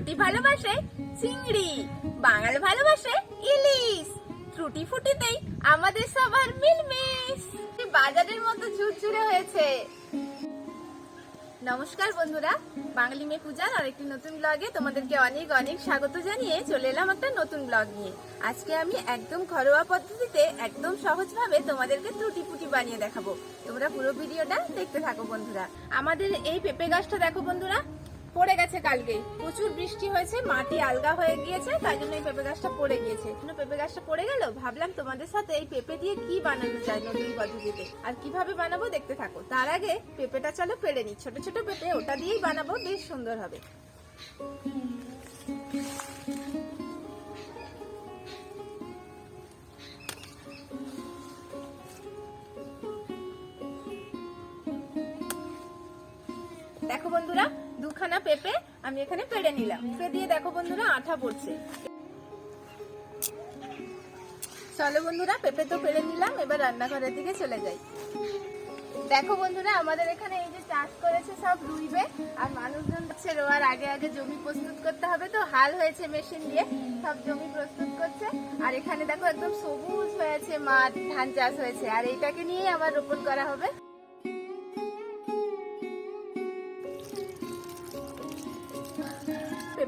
ঘটি ভালোবাসে চিংড়ি, বাঙাল ভালোবাসে ইলিশ। ত্রুটি ফুটিতেই আমাদের সবার মিলমিশ। বাজারের মতো ঝুরঝুরে হয়েছে। নমস্কার বন্ধুরা, বাঙালি মেয়ে পূজার আরেকটি নতুন ব্লগে তোমাদেরকে অনেক অনেক স্বাগত জানিয়ে চলে এলাম একটা নতুন ব্লগ নিয়ে। আজকে আমি একদম ঘরোয়া পদ্ধতিতে একদম সহজভাবে তোমাদেরকে ত্রুটি ফুটি বানিয়ে দেখাবো। তোমরা পুরো ভিডিওটা দেখতে থাকো বন্ধুরা। আমাদের এই পেঁপে গাছটা দেখো বন্ধুরা পড়ে গেছে কালকে। প্রচুর বৃষ্টি হয়েছে, মাটি আলগা হয়ে গিয়েছে, তাই জন্য এই পেঁপে গাছটা পড়ে গিয়েছে। কিন্তু পেঁপে গাছটা পড়ে গেল? ভাবলাম তোমাদের সাথে এই পেঁপে দিয়ে কি বানানো যায় নতুন পদ্ধতিতে? আর কীভাবে বানাবো দেখতে থাকো। তার আগে পেঁপেটা চলো পেড়ে নি ছোট ছোট পেঁপে, ওটা দিয়েই বানাবো, বেশ সুন্দর হবে। দেখো বন্ধুরা দুখানা পেঁপে আমি এখানে পেড়ে নিলাম। পেঁপে দিয়ে দেখো বন্ধুরা আঠা পড়ছে। চলো বন্ধুরা, পেঁপে তো পেড়ে নিলাম, এবার রান্নাঘরের দিকে চলে যাই। দেখো বন্ধুরা, আমাদের এখানে এই যে চাষ করেছে সব রুইবে, আর মানুষজন হচ্ছে রোয়ার আগে আগে জমি প্রস্তুত করতে হবে তো, হাল হয়েছে মেশিন দিয়ে, সব জমি প্রস্তুত করছে। আর এখানে দেখো একদম সবুজ হয়েছে মাঠ, ধান চাষ হয়েছে, আর এইটাকে নিয়েই আবার রোপণ করা হবে।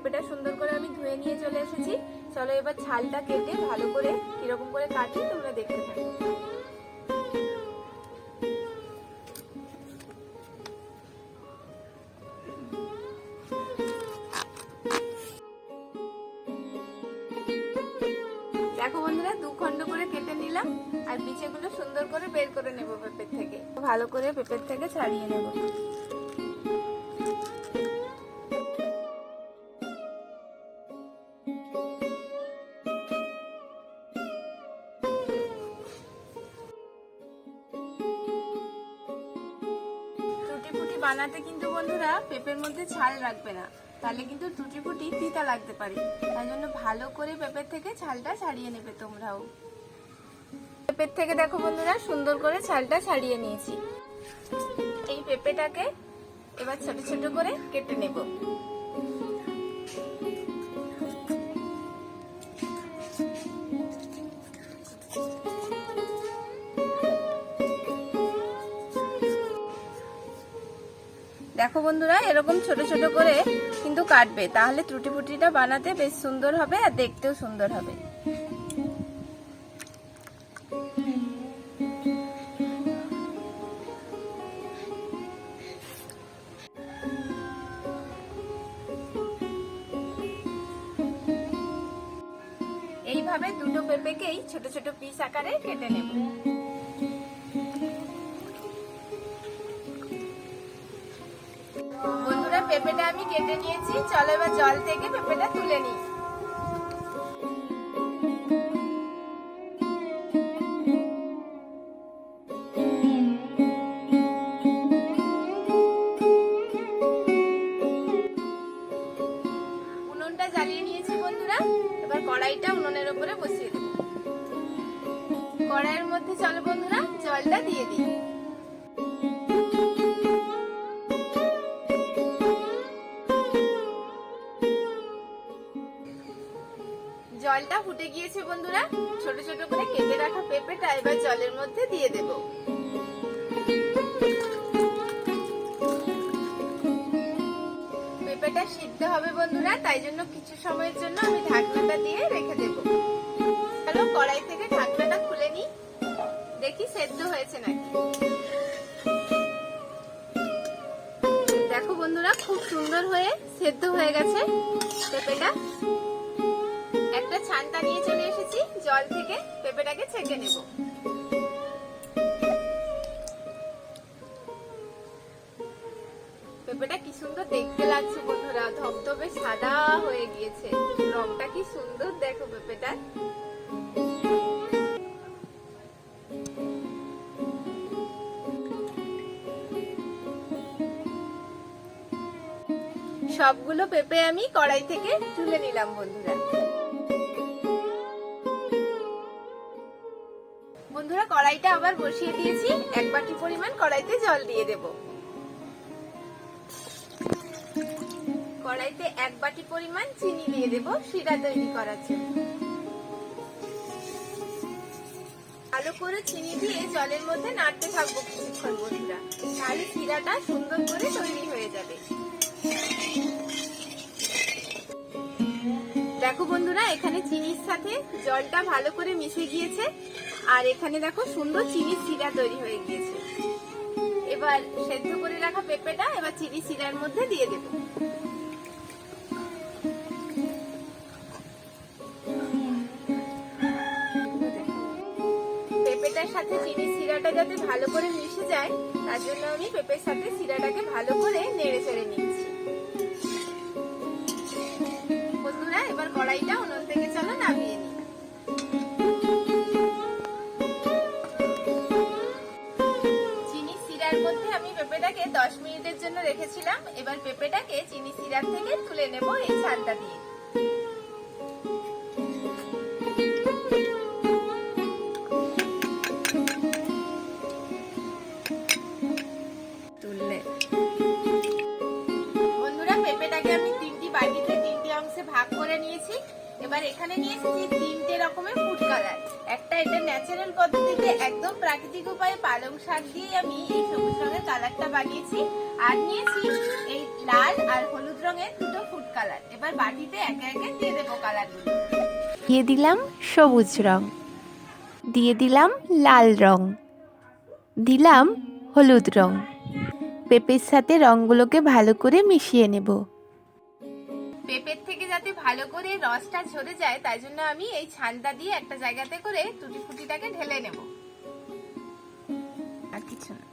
পেঁপেটা সুন্দর করে আমি ধুয়ে নিয়ে চলে এসেছি। চলো এবার ছালটা কেটে ভালো করে কীরকম করে কাটি তোমরা দেখতে থাকো দেখো বন্ধুরা, দু খণ্ড করে কেটে নিলাম আর বিচেগুলো সুন্দর করে বের করে নেব পেঁপের থেকে। ভালো করে পেঁপের থেকে ছাড়িয়ে নেব। বানাতে কিন্তু বন্ধুরা পেঁপের মধ্যে ছাল রাখবে না। তাহলে কিন্তু টুটি ফুটি তিতা লাগতে পারে। তাই জন্য ভালো করে পেঁপের থেকে ছালটা ছাড়িয়ে নেবে তোমরাও। পেঁপের থেকে দেখো বন্ধুরা, সুন্দর করে ছালটা ছাড়িয়ে নিয়েছি। এই পেঁপেটাকে এবার ছোট ছোট করে কেটে নেব। দেখো বন্ধুরা, এরকম ছোট ছোট করে কিন্তু কাটবে। তাহলে ত্রুটি ফুটিটা বানাতে বেশ সুন্দর হবে আর দেখতেও সুন্দর হবে। এইভাবে দুটো পেঁপেকেই ছোট ছোট পিস আকারে কেটে নেব। পেঁপেটা আমি কেটে নিয়েছি। চলো এবার জল থেকে পেঁপেটা তুলে নিই। জলটা ফুটে গিয়েছে, বন্ধুরা। ছোট ছোট করে কেটে রাখা পেঁপেটা এবার জলের মধ্যে দিয়ে দেব। পেঁপেটা সিদ্ধ হবে, বন্ধুরা, তাই জন্য কিছু সময়ের জন্য আমি ঢাকনাটা দিয়ে রেখে দেব। চলো, কড়াই থেকে ঢাকনাটা খুলে নিই। দেখি সেদ্ধ হয়েছে নাকি। দেখো, বন্ধুরা, খুব সুন্দর হয়ে সেদ্ধ হয়ে গেছে পেঁপেটা। একটা ছানটা নিয়ে চলে এসেছি। জল থেকে পেঁপেটাকে ছেঁকে নেব। পেঁপেটা কি সুন্দর দেখতে লাগছে বন্ধুরা। ধবধবে সাদা হয়ে গিয়েছে। রংটা কি সুন্দর দেখো পেঁপেটা। সবগুলো পেঁপে আমি কড়াই থেকে তুলে নিলাম বন্ধুরা। বন্ধুরা, কড়াইটা আবার বসিয়ে দিয়েছি। এক বাটি পরিমাণ কড়াইতে জল দিয়ে দেব। কড়াইতে এক বাটি পরিমাণ চিনি দিয়ে দেব, শিরা তৈরি করার জন্য। ভালো করে চিনি দিয়ে জলের মধ্যে নাড়তে থাকব কিছুক্ষণ বন্ধুরা। তাহলে শিরাটা সুন্দর করে তৈরি হয়ে যাবে। দেখো বন্ধুরা, এখানে চিনির সাথে জলটা ভালো করে মিশে গিয়েছে। আর এখানে দেখো সুন্দর চিনি শিরা তৈরি হয়ে গিয়েছে। এবার সেদ্ধ করে রাখা পেঁপেটা, এবার চিনি শিরার মধ্যে দিয়ে দেবো। পেঁপেটার সাথে চিনি শিরাটা যাতে ভালো করে মিশে যায়, তার জন্য আমি পেঁপের সাথে শিরাটাকে ভালো করে নেড়ে চেড়ে নিচ্ছি। বন্ধুরা, এবার কড়াইটা উনুন থেকে চলো নামিয়ে নিই। পেঁপেটাকে দশ মিনিটের জন্য রেখেছিলাম। এবার পেঁপেটাকে চিনি শিরার থেকে তুলে নেব এই ছালটা দিয়ে। তুললে। বন্ধুরা পেঁপেটাকে আমি তিনটি বাটিতে তিনটি অংশে ভাগ করে নিয়েছি। এবার এখানে নিয়ে এসেছি তিনটে রকমের ফুড কালার একটা এটা ন্যাচারাল পদ্ধতিতে একদম প্রাকৃতিক উপায়ে পালং শাক দিয়ে আমি এই সবুজ রঙের কালারটা বানিয়েছি। আর নিয়েছি এই লাল আর হলুদ রঙের দুটো ফুড কালার এবার বাটিতে একে একে দিয়ে দেবো কালারগুলো দিয়ে দিলাম সবুজ রং। দিয়ে দিলাম লাল রং। দিলাম হলুদ রং। পেঁপের সাথে রঙগুলোকে ভালো করে মিশিয়ে নেব। পেঁপের থেকে যাতে ভালো করে রসটা ঝরে যায়, তাই জন্য আমি এই ছানটা দিয়ে একটা জায়গাতে করে টুটি ফুটিটাকে ঢেলে নেব। আর কিছু না।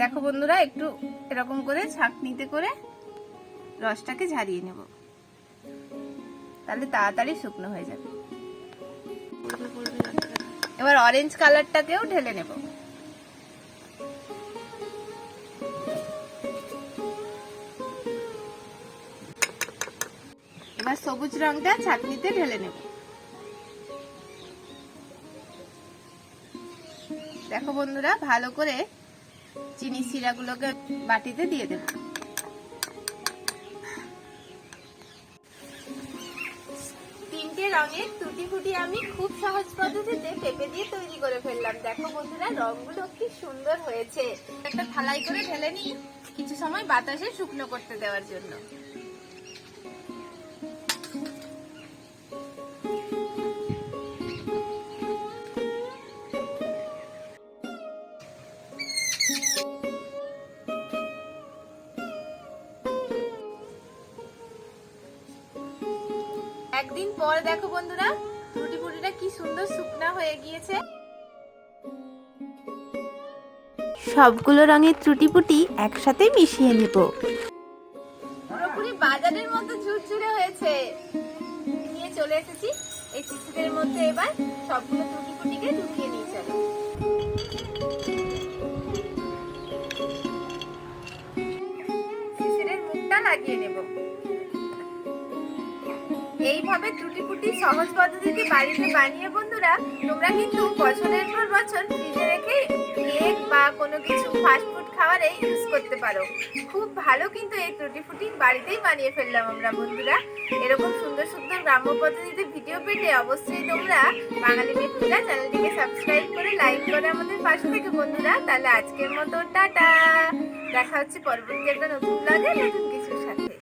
দেখো বন্ধুরা, একটু এরকম করে ছাঁকনিতে করে রসটাকে ঝারিয়ে নেব। তাহলে তাড়াতাড়ি শুকনো হয়ে যাবে। এবার অরেঞ্জ কালারটাকেও ঢেলে নেব। সবুজ রংটা ছাঁকনিতে ঢেলে নেব। দেখো বন্ধুরা, ভালো করে চিনি শিরাগুলোকে বাটিতে দিয়ে দেব। তিনটে রঙের টুটি ফুটি আমি খুব সহজ পদ্ধতিতে পেঁপে দিয়ে তৈরি করে ফেললাম। দেখো বন্ধুরা রংগুলো কি সুন্দর হয়েছে। একটা থালাই করে ঢেলে নিই, কিছু সময় বাতাসে শুকনো করতে দেওয়ার জন্য। পর দেখো বন্ধুরা টুটি ফুটিটা কি সুন্দর শুকনা হয়ে গিয়েছে। সবগুলো রঙের ত্রুটিপুটি একসাথে মিশিয়ে নেব। পুরোপুরি বাজারের মতো ঝুরঝুরে হয়েছে। নিয়ে চলে এসেছি। এই শিশুদের মধ্যে এবার সবগুলো টুটি ফুটিকে ঢুকিয়ে নিয়ে চলো লাগিয়ে নেব। এইভাবে ত্রুটি সহজ পদ্ধতিতে বাড়িতে বানিয়ে বন্ধুরা, তোমরা কিন্তু বছরের পর বছর ফ্রিজে রেখে কেক বা কোনো কিছু ফাস্টফুড খাবারে ইউজ করতে পারো। খুব ভালো কিন্তু এই ত্রুটি ফুটি বাড়িতেই বানিয়ে ফেললাম আমরা বন্ধুরা। এরকম সুন্দর সুন্দর গ্রাম্য পদ্ধতিতে ভিডিও পেতে অবশ্যই তোমরা বাঙালি মেয়েরা চ্যানেলটিকে সাবস্ক্রাইব করে লাইক করে আমাদের পাশে থেকে বন্ধুরা। তাহলে আজকের মতো টাটা। দেখা হচ্ছে পরবর্তী একটা নতুন লাগে নতুন